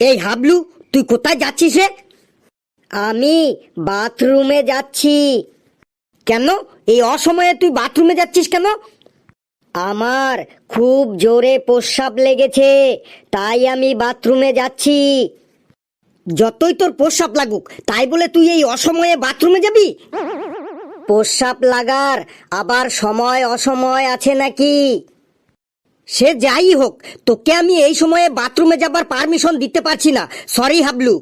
এই হাবলু, তুই কোথায় যাচ্ছিস রে? আমি বাথরুমে যাচ্ছি। কেন? এই অসময়ে তুই বাথরুমে যাচ্ছিস কেন? আমার খুব জোরে প্রস্রাব লেগেছে, তাই আমি বাথরুমে যাচ্ছি। যতই তোর প্রস্রাব লাগুক, তাই বলে তুই এই অসময়ে বাথরুমে যাবি? প্রস্রাব লাগার আবার সময় অসময় আছে নাকি? সে যাই হোক, তোকে আমি এই সময়ে বাথরুমে যাবার পারমিশন দিতে পারছি না। সরি হাবলু।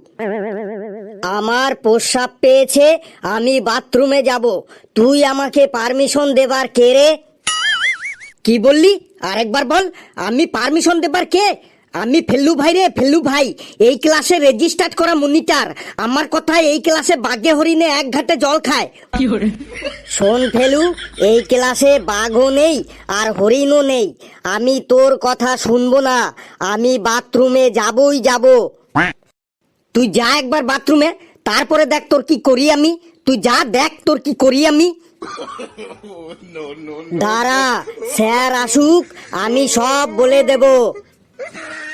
আমার প্রস্রাব পেয়েছে, আমি বাথরুমে যাব। তুই আমাকে পারমিশন দেবার কে রে? কি বললি? আরেকবার বল, আমি পারমিশন দেবার কে? আমি ফেল্লু ভাই রে ফেল্লু ভাই। এই ক্লাসে রেজিস্টার্ড করা মনিটার আমার কথা এই ক্লাসে বাঘে হরিণে এক ঘাটে জল খায়। শোন ফেলু এই ক্লাসে বাঘও নেই আর হরিণও নেই। আমি তোর কথা শুনব না। আমি বাথরুমে যাবই যাব। তুই যা একবার বাথরুমে তারপরে দেখ তোর কি করি আমি। তুই যা দেখ তোর কি করি আমি। দাঁড়া স্যার আসুক আমি সব বলে দেব।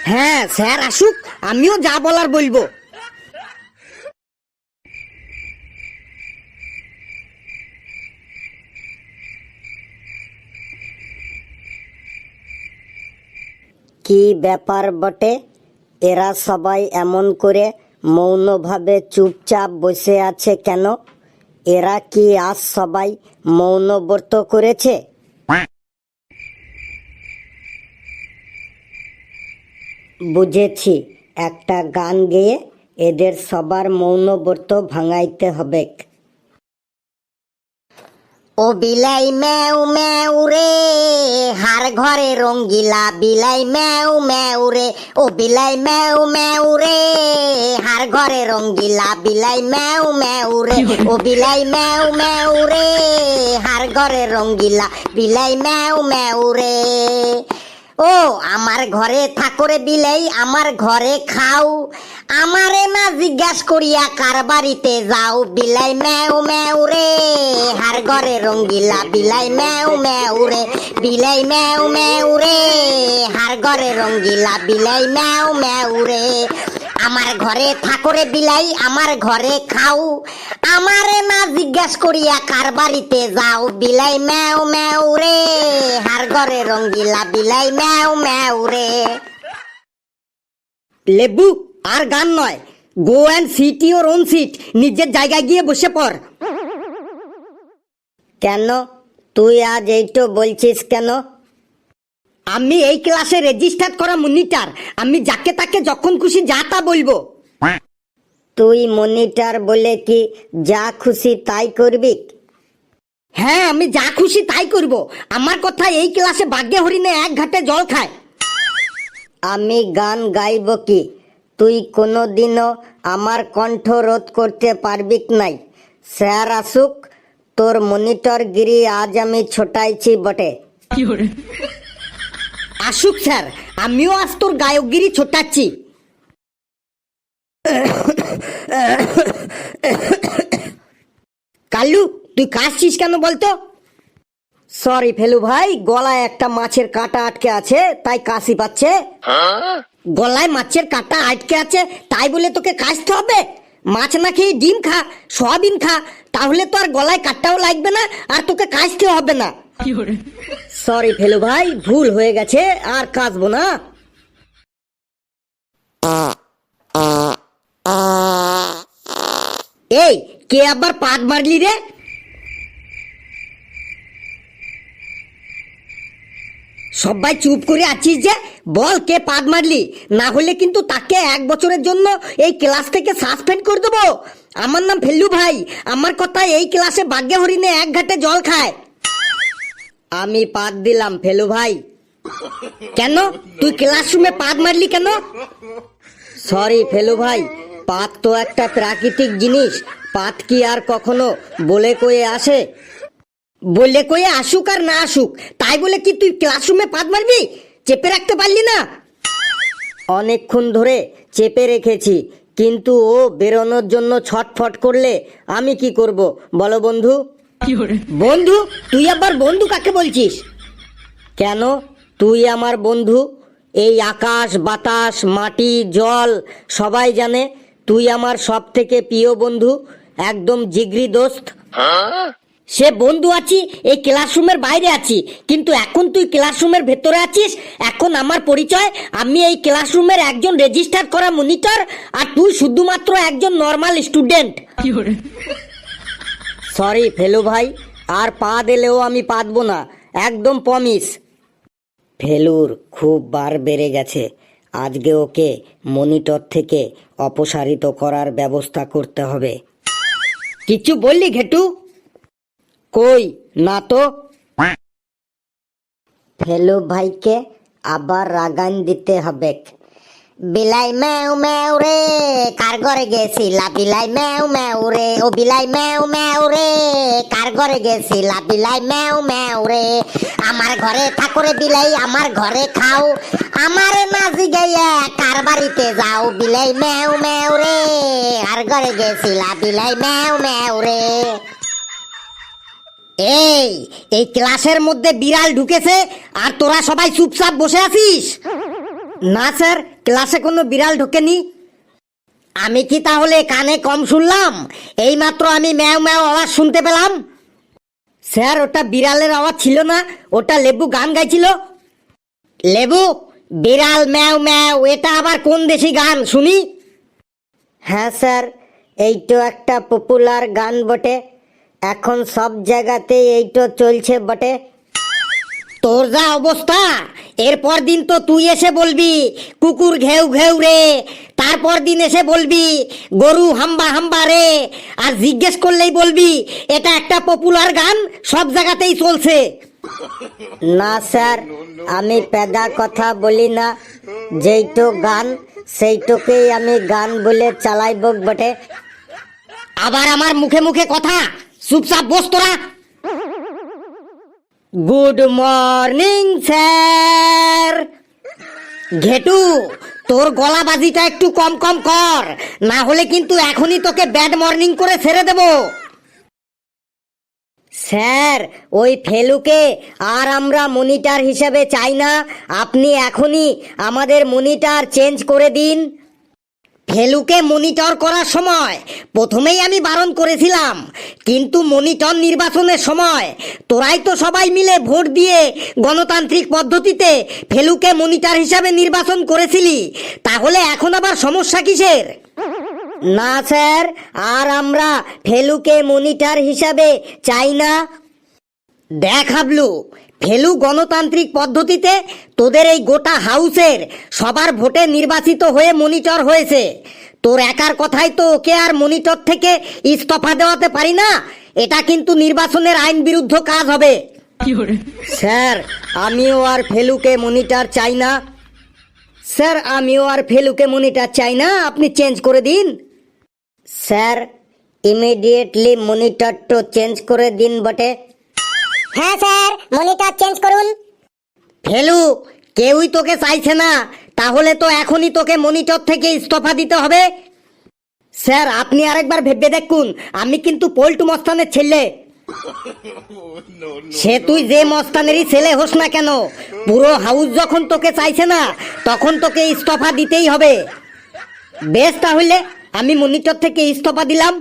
হ্যাঁ স্যার আসুক, আমিও যা বলার বলব। কি ব্যাপার বটে? এরা সবাই এমন করে মৌনভাবে চুপচাপ বসে আছে কেন? এরা কি আজ সবাই মৌনব্রত করেছে? বুঝেছি একটা গান গেয়ে এদের সবার মৌনব্রত ভাঙাইতে হবে। ও বিলাই ম্যাও ম্যাও রে হার ঘরে রঙ্গিলা বিলাই ম্যাও ম্যাও রে ও বিলাই ম্যাও ম্যাও রে হার ঘরে রঙ্গিলা বিলাই ম্যাও ম্যাও রে ও বিলাই ম্যাও ম্যাও রে হার ঘরে রঙ্গিলা বিলাই ম্যাও ম্যাও রে। ও, আমার ঘরে থাকরে বিলাই আমার ঘরে খাও। আমারে না জিজ্ঞাস করিয়া কার বাড়িতে যাও? বিলাই ম্যাও ম্যাও রে, হার ঘরে রঙ্গিলা, বিলাই ম্যাও ম্যাও রে, বিলাই ম্যাও ম্যাও রে, হার ঘরে রঙ্গিলা, বিলাই ম্যাও ম্যাও রে। আমার ঘরে থাকরে বিলাই আমার ঘরে খাও। আমারে না জিজ্ঞাস করিয়া কার বাড়িতে যাও বিলাই ম্যাও ম্যাও রে। হার ঘরে রঙ্গিলা বিলাই ম্যাও ম্যাও রে। লেবু আর গান নয়। Go and sit your own seat নিজের জায়গায় গিয়ে বসে পড়। কেন? তুই আজ এইটো বলছিস কেন? আমি এই ক্লাসে রেজিস্টার করা মনিটার আমি যাকে তাকে যখন খুশি যা তা বলব। তুই মনিটার বলে কি যা খুশি তাই করবি? হ্যাঁ আমি যা খুশি তাই করব। আমার কথা এই ক্লাসে ভাগ্যে হরিণে এক ঘাটে জল খায়। আমি গান গাইব কি? তুই কোনো দিনও আমার কণ্ঠ রোধ করতে পারবি নাই। স্যার আসুক, তোর মনিটর গিরি আজ আমি ছোটাইছি বটে। আসুক স্যার, আমিও আজ তোর গায়কগিরি ছোটাচ্ছি। কাল্লু, তুই কাশছিস কেন বলতো? সরি ফেলু ভাই, গলায় একটা মাছের কাঁটা আটকে আছে, তাই কাশি পাচ্ছে। গলায় মাছের কাঁটা আটকে আছে, তাই বলে তোকে কাশতে হবে? মাছ না খেয়ে ডিম খা, সয়াবিন খা, তাহলে তো আর গলায় কাঁটাও লাগবে না, আর তোকে কাশতে হবে না। সরি ফেলু ভাই, ভুল হয়ে গেছে, আর কাশবো না। এই, কে আবার পাট মারলি রে? সবাই চুপ করে আছিস যে, বল কে পাদ মারলি। না হলে কিন্তু তাকে এক বছরের জন্য এই ক্লাস থেকে সাসপেন্ড করে দেবো। আমার নাম ফেল্লু ভাই, আমার কথা এই ক্লাসে বাগ্যে হরিণে এক ঘাটে জল খায়। আমি পাদ দিলাম, ফেলু ভাই। কেন? তুই ক্লাসরুমে পাদ মারলি কেন? সরি ফেলু ভাই, পাত তো একটা প্রাকৃতিক জিনিস। পাত কি আর কখনো বলে কয়ে আসে? বলে কয়ে আসুক আর না আসুক, তাই বলে কি তুই ক্লাসরুমে পাত মারবি? চেপে রাখতে পারলি না? অনেকক্ষণ ধরে চেপে রেখেছি, কিন্তু ও বেরোনোর জন্য ছটফট করলে আমি কি করব? বলো বন্ধু। বন্ধু তুই আবার বন্ধু কাকে বলছিস? কেন? তুই আমার বন্ধু। এই আকাশ বাতাস মাটি জল সবাই জানে তুই আমার সব থেকে প্রিয় বন্ধু একদম জিগরি দোস্ত। সে বন্ধু আছি এই ক্লাসরুমের বাইরে আছি কিন্তু এখন তুই ক্লাসরুমের ভেতরে আছিস? এখন আমার পরিচয় আমি এই ক্লাসরুমের একজন রেজিস্টার করা মনিটর আর তুই শুধুমাত্র একজন নর্মাল স্টুডেন্ট। সরি ফেলু ভাই। আর পা দিলেও আমি পাতবো না। একদম পমিস ফেলুর খুব বার বেড়ে গেছে। আজকে ওকে মনিটর থেকে অপসারিত করার ব্যবস্থা করতে হবে। কিছু বললি ঘেটু? কই? না তো। ফেলু ভাইকে আবার রাগান দিতে হবে। বিলাই ম্যাও ম্যাও রে, কার ঘরে গেছিলা? বিলাই ম্যাও ম্যাও রে, ও বিলাই ম্যাও ম্যাও রে, কার ঘরে গেছিলা? বিলাই ম্যাও ম্যাও রে। আমার ঘরে ঠাকুরে বিলাই আমার ঘরে খাও। আমার নাজি গাইয়া কার বাড়িতে যাও? বিলাই ম্যাও ম্যাও রে আর ঘরে গেছিলা? বিলাই ম্যাও ম্যাও রে। এই এই ক্লাসের মধ্যে বিড়াল ঢুকেছে, আর তোরা সবাই চুপচাপ বসে আছিস? না, স্যার। ক্লাসে কোনো বিড়াল ঢোকেনি। আমি কি তাহলে কানে কম শুনলাম? এইমাত্র আমি ম্যাও ম্যাও আওয়াজ শুনতে পেলাম। স্যার, ওটা বিড়ালের আওয়াজ ছিল না, ওটা লেবু গান গাইছিল। লেবু, বিড়াল ম্যাও ম্যাও, এটা আবার কোন দেশি গান? শুনি। হ্যাঁ স্যার, এইটো একটা পপুলার গান বটে। এখন সব জায়গাতে এইটো চলছে বটে। তোর যা অবস্থা এরপর দিন তো তুই এসে বলবি কুকুর ঘেউ ঘেউ রে। তারপর দিন এসে বলবি গরু হাম্বা হাম্বা রে। আর জিজ্ঞেস করলেই বলবি এটা একটা পপুলার গান সব জায়গাতেই চলছে। না স্যার আমি পেদা কথা বলি না। যেইটো গান সেইটুকেই আমি গান বলে চালাইব বটে। আবার আমার মুখে মুখে কথা চুপচাপ বস তোরা। গুড মর্নিং স্যার ঘেটু, তোর গলা বাজিটা একটু কম কম কর। না হলে কিন্তু এখনই তোকে ব্যাড মর্নিং করে ছেড়ে দেব। স্যার, ওই ফেলুকে আর আমরা মনিটার হিসেবে চাই না। আপনি এখনই আমাদের মনিটার চেঞ্জ করে দিন। ফেলুকে মনিটর করার সময়। প্রথমেই আমি বারণ করেছিলাম, কিন্তু মনিটর নির্বাচনের সময় তোরাই তো সবাই মিলে ভোট দিয়ে গণতান্ত্রিক পদ্ধতিতে ফেলুকে মনিটর হিসাবে নির্বাচন করেছিলি, তাহলে এখন আবার সমস্যা কিসের? না স্যার, আর আমরা ফেলুকে মনিটর হিসাবে চাই না। দেখ হাবলু ফেলু গণতান্ত্রিক পদ্ধতিতে তোদের এই গোটা হাউসের সবার ভোটে নির্বাচিত হয়ে মনিটর হয়েছে। তোর একার কথাই তো ওকে আর মনিটর থেকে ইস্তফা দেওয়াতে পারি না। এটা কিন্তু নির্বাচনের আইন বিরুদ্ধ কাজ হবে। স্যার আমিও আর ফেলুকে মনিটর চাই না। স্যার আমিও আর ফেলুকে মনিটর চাই না। আপনি চেঞ্জ করে দিন। স্যার ইমিডিয়েটলি মনিটরটা চেঞ্জ করে দিন বটে। হ্যাঁ স্যার, মনিটর চেঞ্জ করুন। ফেলু, কেউই তোকে চাইছে না। তাহলে তো এখনই তোকে মনিটর থেকে ইস্তফা দিতে হবে। স্যার, আপনি আরেকবার ভেবে দেখুন, আমি কিন্তু পল্টু মস্তানের ছেলে। সে তুই যে মস্তানেরই ছেলে হোস না কেন, পুরো হাউস যখন তোকে চাইছে না, তখন তোকে ইস্তফা দিতেই হবে। বেশ, তাহলে, আমি মনিটর থেকে ইস্তফা দিলাম।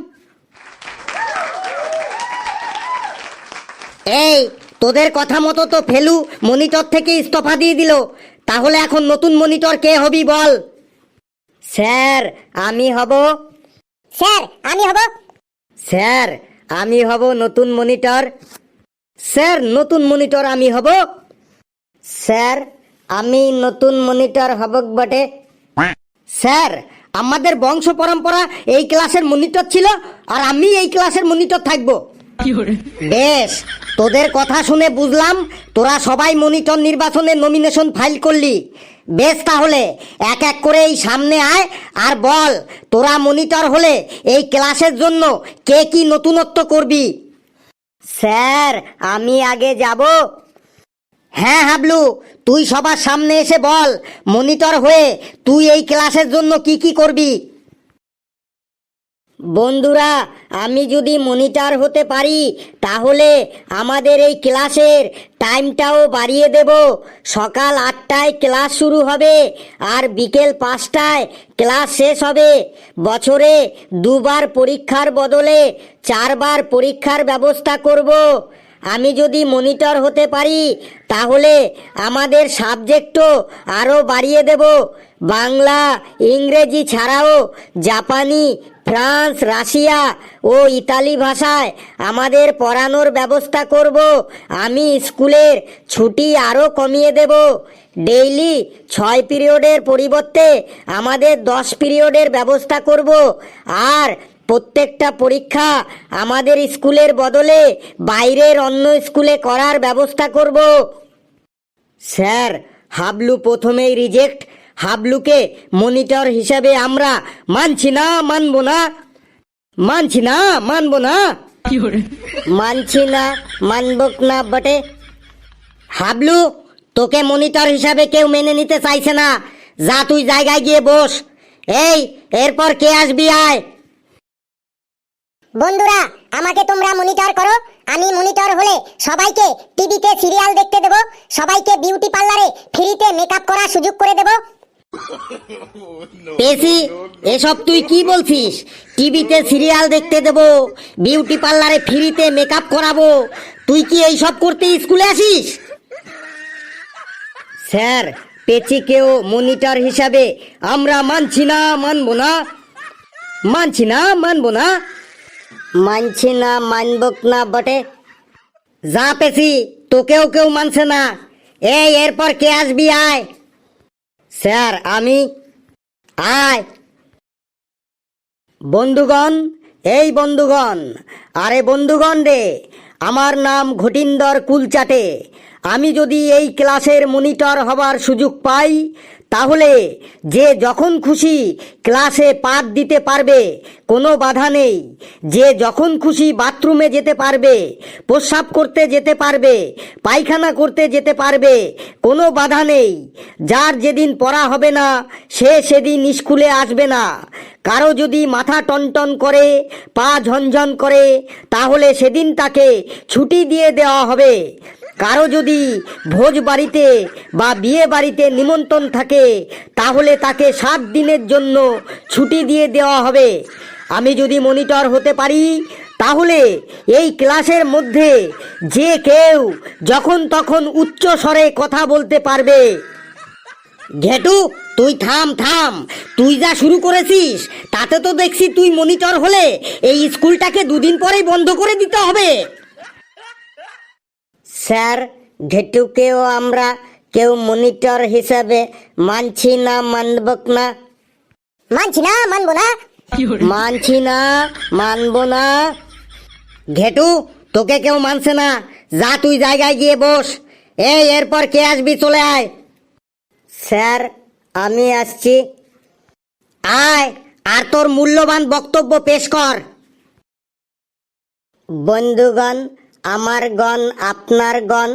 এই তোদের কথা মতো তো ফেলু মনিটর থেকে ইস্তফা দিয়ে দিল। তাহলে এখন নতুন মনিটর কে হবি বল? স্যার আমি হব। স্যার আমি হব। স্যার আমি হব নতুন মনিটর। স্যার নতুন মনিটর আমি হব। স্যার আমি নতুন মনিটর হব বটে। স্যার আমাদের বংশ পরম্পরা এই ক্লাসের মনিটর ছিল আর আমি এই ক্লাসের মনিটর থাকব। বেশ, তোদের কথা শুনে বুঝলাম তোরা সবাই মনিটর নির্বাচনে নমিনেশন ফাইল করলি। বেশ তাহলে, এক এক করে এই সামনে আয় আর বল, তোরা মনিটর হলে এই ক্লাসের জন্য কে কি নতুনত্ব করবি? স্যার, আমি আগে যাব। হ্যাঁ হাবলু, তুই সবার সামনে এসে বল, মনিটর হয়ে তুই এই ক্লাসের জন্য কি কি করবি? বন্ধুরা, আমি যদি মনিটর হতে পারি, তাহলে আমাদের এই ক্লাসের টাইমটাও বাড়িয়ে দেব। সকাল আটটায় ক্লাস শুরু হবে আর বিকেল পাঁচটায় ক্লাস শেষ হবে। বছরে দুবার পরীক্ষার বদলে চারবার পরীক্ষার ব্যবস্থা করব। আমি যদি মনিটর হতে পারি, তাহলে আমাদের সাবজেক্টও আরও বাড়িয়ে দেব। বাংলা, ইংরেজি ছাড়াও জাপানি ফ্রান্স, রাশিয়া ও ইতালি ভাষায় আমাদের পড়ানোর ব্যবস্থা করব। আমি স্কুলের ছুটি আরও কমিয়ে দেব। ডেইলি ছয় পিরিয়ডের পরিবর্তে আমাদের দশ পিরিয়ডের ব্যবস্থা করব। আর প্রত্যেকটা পরীক্ষা আমাদের স্কুলের বদলে বাইরের অন্য স্কুলে করার ব্যবস্থা করব। স্যার, হাবলু প্রথমেই রিজেক্ট হাবলুকে মনিটর হিসাবে আমরা মানছি না মানবো না। মানছি না মানবো না। মানছি না মানব না বটে। হাবলু তোকে মনিটর হিসাবে কেউ মেনে নিতে চাইছে না। যা তুই জায়গায় গিয়ে বস। এই এরপর কে আসবি আয়। বন্ধুরা আমাকে তোমরা মনিটর করো। আমি মনিটর হলে সবাইকে টিভিতে সিরিয়াল দেখতে দেব। সবাইকে বিউটি পার্লারে ফ্রিতে মেকআপ করার সুযোগ করে দেব। পেশি এসব তুই কি বলছিস? টিভিতে সিরিয়াল দেখতে দেব, বিউটি পার্লারে ফ্রিতে মেকআপ করাবো। তুই কি এইসব করতে স্কুলে আসিস? স্যার, পেচিকেও মনিটর হিসাবে আমরা মানছি না, মানবো না। মানছি না, মানবো না। মানছি না, মানব না বটে। যা পেছি তোকেও কেউ মানছে না। এই, এরপর কে আসবি, আয়। স্যার, আমি আয়। বন্ধুগণ, এই বন্ধুগণ, আরে বন্ধুগণ রে, আমার নাম ঘটিন্দর কুলচাটে। আমি যদি এই ক্লাসের মনিটর হবার সুযোগ পাই তাহলে যে যখন খুশি ক্লাসে পাঠ দিতে পারবে, কোনো বাধা নেই। যে যখন খুশি বাথরুমে যেতে পারবে, প্রস্রাব করতে যেতে পারবে, পায়খানা করতে যেতে পারবে, কোনো বাধা নেই। যার যেদিন পড়া হবে না, সে সেদিন স্কুলে আসবে না। কারও যদি মাথা টনটন করে, পা ঝনঝন করে, তাহলে সেদিন তাকে ছুটি দিয়ে দেওয়া হবে। কারও যদি ভোজ বাড়িতে বা বিয়ে বাড়িতে নিমন্ত্রণ থাকে, তাহলে তাকে সাত দিনের জন্য ছুটি দিয়ে দেওয়া হবে। আমি যদি মনিটর হতে পারি, তাহলে এই ক্লাসের মধ্যে যে কেউ যখন তখন উচ্চ স্বরে কথা বলতে পারবে। ঘেটু, তুই থাম থাম। তুই যা শুরু করেছিস, তাতে তো দেখছি তুই মনিটর হলে এই স্কুলটাকে দুদিন পরেই বন্ধ করে দিতে হবে। স্যার ঘেটুকেও আমরা কেউ মনিটর হিসাবে মানছি না মানব না। মানছি না মানবো না। মানছি না মানব না। ঘেটু তোকে কেউ মানছে না। যা তুই জায়গায় গিয়ে বস। এই এরপর কে আসবি চলে আয়। স্যার আমি আসছি। আয় আর তোর মূল্যবান বক্তব্য পেশ কর। বন্ধুগণ আমার গণ, আপনার গণ,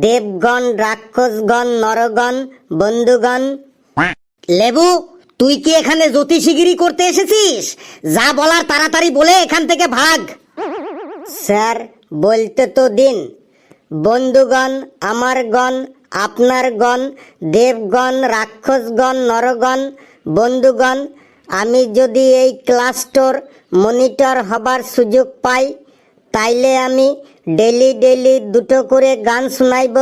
দেবগণ, রাক্ষসগণ, নরগণ, বন্ধুগণ। লেবু, তুই কি এখানে জ্যোতিষিগিরি করতে এসেছিস? যা বলার তাড়াতাড়ি বলে এখান থেকে ভাগ। স্যার, বলতে তো দিন। বন্ধুগণ, আমার গণ, আপনার গণ, দেবগণ, রাক্ষসগণ, নরগণ, বন্ধুগণ, আমি যদি এই ক্লাসটোর মনিটর হবার সুযোগ পাই, তাইলে আমি ডেলি ডেলি দুটো করে গান শোনাইব।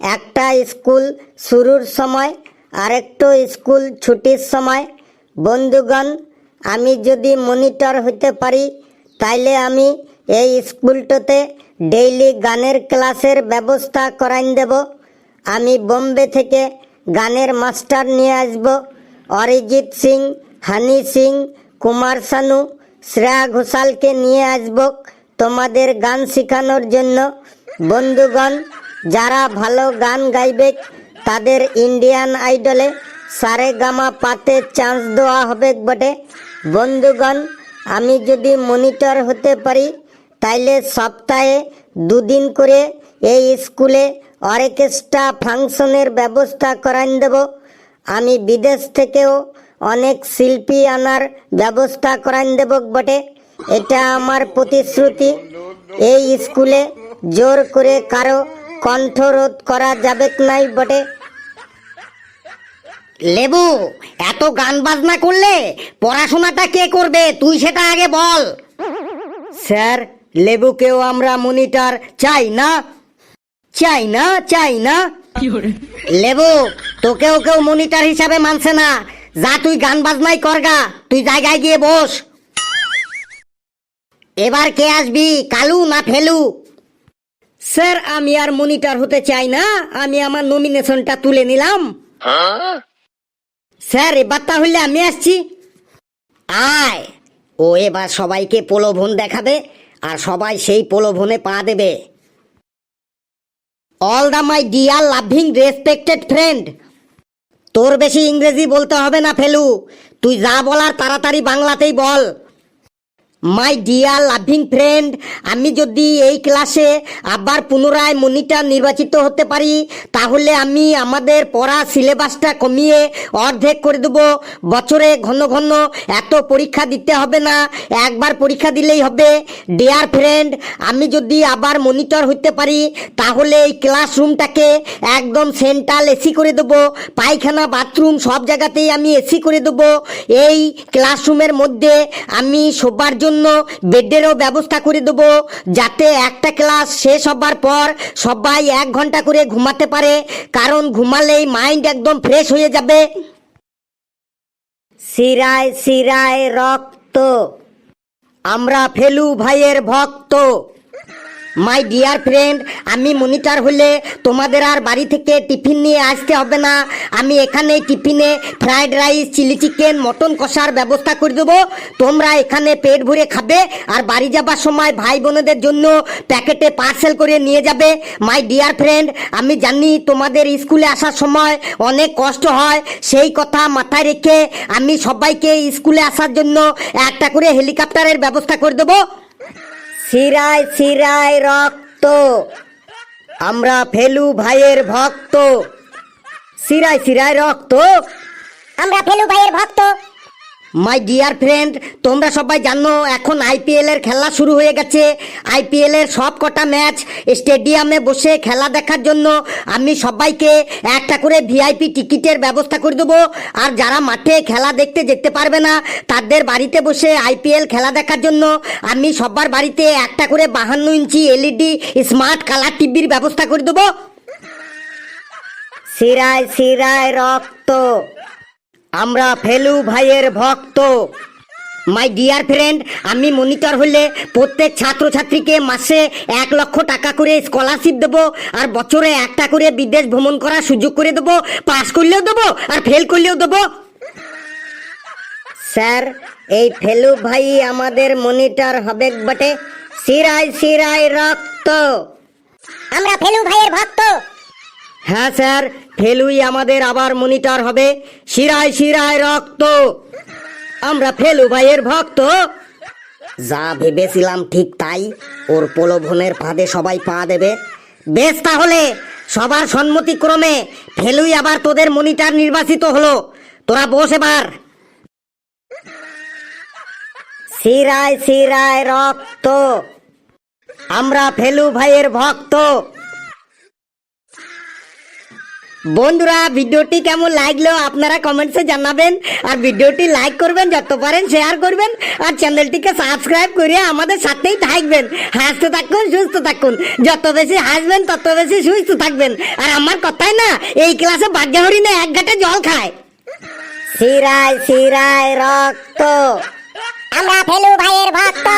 একটা স্কুল শুরুর সময়, আরেকটো স্কুল ছুটির সময়। বন্ধুগণ, আমি যদি মনিটর হতে পারি, তাইলে আমি এই স্কুলটাতে ডেইলি গানের ক্লাসের ব্যবস্থা করাইন দেব। আমি বোম্বে থেকে গানের মাস্টার নিয়ে আসব। অরিজিৎ সিং, হানি সিং, কুমার শানু শ্রেয়া ঘোষালকে নিয়ে আসব। তোমাদের গান শেখানোর জন্য বন্ধুগণ, যারা ভালো গান গাইবে, তাদের ইন্ডিয়ান আইডলে সারে গামা পাতে চান্স দেওয়া হবে বটে। বন্ধুগণ, আমি যদি মনিটর হতে পারি, তাইলে সপ্তাহে দুদিন করে এই স্কুলে অর্কেস্ট্রা ফাংশনের ব্যবস্থা করান দেব। আমি বিদেশ থেকেও অনেক শিল্পী আনার ব্যবস্থা করান দেব বটে। এটা আমার প্রতিশ্রুতি। এই স্কুলে জোর করে কারও কণ্ঠরোধ করা যাবে নাই বটে। লেবু এত গান বাজনা করলে পড়াশোনাটা কে করবে? তুই সেটা আগে বল। স্যার লেবুকেও আমরা মনিটর চাই না? চাই না চাই না? লেবু তোকেও কেউ মনিটর হিসাবে মানছে না। যা তুই গান বাজনাই করগা তুই জায়গায় গিয়ে বস। এবার কে আসবি? কালু না ফেলু? স্যার আমি আর মনিটর হতে চাই না। আমি আমার নমিনেশনটা তুলে নিলাম। স্যার এবার তাহলে আমি আসছি। আয়। ও এবার সবাইকে প্রলোভন দেখাবে আর সবাই সেই প্রলোভনে পা দেবে। All the my dear loving respected friend তোর বেশি ইংরেজি বলতে হবে না ফেলু। তুই যা বলার তাড়াতাড়ি বাংলাতেই বল। মাই ডিয়ার লাভিং ফ্রেন্ড আমি যদি এই ক্লাসে আবার পুনরায় মনিটর নির্বাচিত হতে পারি, তাহলে আমি আমাদের পড়া সিলেবাসটা কমিয়ে অর্ধেক করে দেবো। বছরে ঘন ঘন এত পরীক্ষা দিতে হবে না, একবার পরীক্ষা দিলেই হবে। ডিয়ার ফ্রেন্ড আমি যদি আবার মনিটর হতে পারি, তাহলে এই ক্লাসরুমটাকে একদম সেন্ট্রাল এসি করে দেবো। পায়খানা বাথরুম সব জায়গাতেই আমি এসি করে দেবো। এই ক্লাসরুমের মধ্যে আমি শোবার জন্য বেডেরও ব্যবস্থা করে দেবো, যাতে একটা ক্লাস শেষ হবার পর সবাই এক ঘণ্টা করে ঘুমাতে পারে, কারণ ঘুমালেই মাইন্ড একদম ফ্রেশ হয়ে যাবে। সিরায় সিরায় রক্ত। আমরা ফেলু ভাইয়ের ভক্ত। মাই ডিয়ার ফ্রেন্ড আমি মনিটার হলে তোমাদের আর বাড়ি থেকে টিফিন নিয়ে আসতে হবে না। আমি এখানে টিফিনে fried rice chilli chicken mutton কষার ব্যবস্থা করে দেবো। তোমরা এখানে পেট ভরে খাবে আর বাড়ি যাবার সময় ভাই বোনেদের জন্য প্যাকেটে পার্সেল করে নিয়ে যাবে। মাই ডিয়ার ফ্রেন্ড আমি জানি তোমাদের স্কুলে আসার সময় অনেক কষ্ট হয়। সেই কথা মাথায় রেখে আমি সবাইকে স্কুলে আসার জন্য একটা করে হেলিকপ্টারের ব্যবস্থা করে দেবো। শিরায় শিরায় রক্ত। আমরা ফেলু ভাইয়ের ভক্ত। শিরায় শিরায় রক্ত। আমরা ফেলু ভাইয়ের ভক্ত। মাই ডিয়ার ফ্রেন্ড তোমরা সবাই জানো, এখন আইপিএল এর খেলা শুরু হয়ে গেছে। আইপিএল এর সব কটা ম্যাচ স্টেডিয়ামে বসে খেলা দেখার জন্য আমি সবাইকে একটা করে ভিআইপি টিকিটের ব্যবস্থা করে দেবো। আর যারা মাঠে খেলা দেখতে যেতে পারবে না, তাদের বাড়িতে বসে আইপিএল খেলা দেখার জন্য আমি সবার বাড়িতে একটা করে বাহান্ন ইঞ্চি এলইডি স্মার্ট কালার টিভির ব্যবস্থা করে দেবো। শিরায় শিরায় রক্ত। আমরা ফেলু ভাইয়ের ভক্ত। মাই ডিয়ার ফ্রেন্ড আমি মনিটর হলে প্রত্যেক ছাত্রছাত্রীকে মাসে এক লক্ষ টাকা করে স্কলারশিপ দেবো আর বছরে একটা করে বিদেশ ভ্রমণ করার সুযোগ করে দেবো পাস করলেও দেবো আর ফেল করলেও দেবো। স্যার এই ফেলু ভাই আমাদের মনিটর হবে বটে। শিরায় শিরায় রক্ত। আমরা ফেলু ভাইয়ের ভক্ত। হ্যাঁ স্যার, ফেলুই আমাদের আবার মনিটর হবে। শিরায় শিরায় রক্ত। আমরা ফেলু ভাইয়ের ভক্ত। যা ভেবেছিলাম ঠিক তাই, ওর প্রলোভনের ফাঁদে সবাই পা দেবে। বেশ তাহলে, সবার সম্মতিক্রমে ফেলুই আবার তোদের মনিটর নির্বাচিত হলো। তোরা বস এবার। শিরায় শিরায় রক্ত। আমরা ফেলু ভাইয়ের ভক্ত। বন্ধুরা, ভিডিওটি কেমন লাগল আপনারা কমেন্টসে জানাবেন। আর ভিডিওটি লাইক করবেন, যত পারেন শেয়ার করবেন। আর চ্যানেলটিকে সাবস্ক্রাইব করে আমাদের সাথেই থাকবেন। হাসতে থাকুন, সুস্থ থাকুন। যত বেশি হাসবেন, তত বেশি সুস্থ থাকবেন। আর আমার কথাই না, এই ক্লাসে বাঘাহরি না এক ঘাটে জল খায়। সিরায় সিরায় রক্ত। আমরা ফেলু ভাইয়ের ভক্ত।